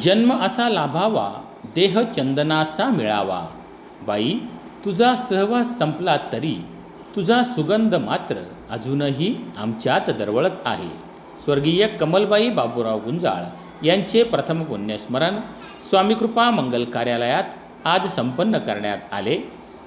जन्म असा लाभावा देह चंदनाचा मिळावा. बाई तुझा सहवास संपला तरी तुझा सुगंध मात्र अजूनही आमच्यात दरवळत आहे. स्वर्गीय कमलबाई बाबूराव गुंजाळ यांचे प्रथम पुण्यस्मरण स्वामीकृपा मंगल कार्यालयात आज संपन्न करण्यात आले.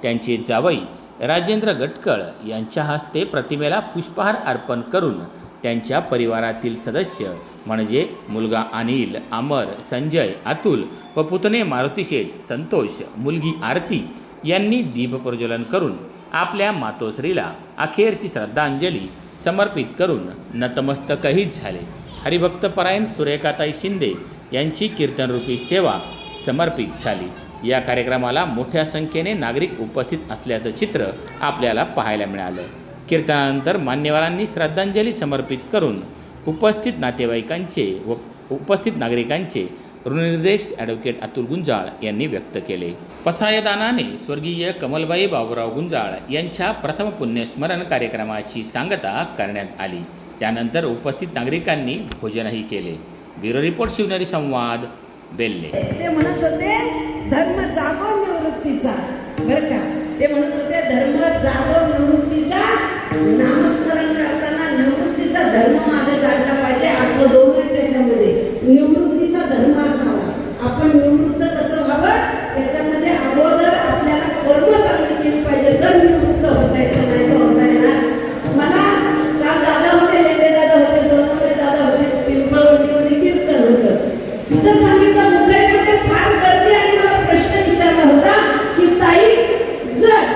त्यांचे जावई राजेंद्र गटकळ यांच्या हस्ते प्रतिमेला पुष्पहार अर्पण करून त्यांच्या परिवारातील सदस्य म्हणजे मुलगा अनिल अमर संजय अतुल व पुतणे मारुती शेठ संतोष मुलगी आरती यांनी दीपप्रज्वलन करून आपल्या मातोश्रीला अखेरची श्रद्धांजली समर्पित करून नतमस्तकहीच झाले. हरिभक्तपरायण सुरेखाताई शिंदे यांची कीर्तनरूपी सेवा समर्पित झाली. या कार्यक्रमाला मोठ्या संख्येने नागरिक उपस्थित असल्याचं चित्र आपल्याला पाहायला मिळालं. कीर्तनानंतर मान्यवरांनी श्रद्धांजली समर्पित करून उपस्थित नातेवाईकांचे व उपस्थित नागरिकांचे ऋणनिर्देश ॲडव्होकेट अतुल गुंजाळ यांनी व्यक्त केले. पसायदानाने स्वर्गीय कमलबाई बाबूराव गुंजाळ यांच्या प्रथम पुण्यस्मरण कार्यक्रमाची सांगता करण्यात आली. त्यानंतर उपस्थित नागरिकांनी भोजनही केले. ब्युरो रिपोर्ट शिवनेरी संवाद बेल्ले. ते म्हणत होते धर्म जागो निवृत्तीचा. बरं का? ते म्हणत होते धर्म जागो निवृत्ती धर्म मागे जागला पाहिजे आपलं दोन आहे त्याच्यामध्ये. निवृत्तीचा धर्म असावा. आपण निवृत्त कसं व्हावं? त्याच्यामध्ये अगोदर आपल्याला कर्म चांगली केली पाहिजे. तर निवृत्त होता येतं नाही तर होता येणार. मला काल दादा होते लेंडे दादा होते सोनवणे दादा होते पिंपळवंडीमध्ये कीर्तन होतं. तिथं सांगितलं मुंबईमध्ये फार गर्दी आणि मला प्रश्न विचारला होता की ताई जर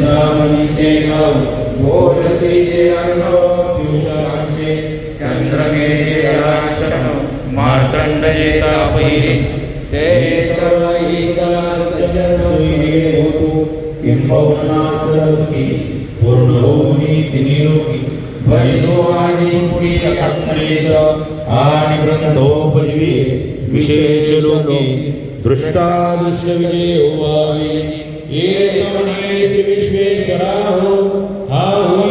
చంద్రమణి చేయం భోజతి చేయంలో పీయూషాంచే చంద్రమే జలాచరణం మార్తండయే తాపై తే సర్వై సజ్జనోయే హోతు ये आणि पुरुष विश्वेश्वरा हो हा हो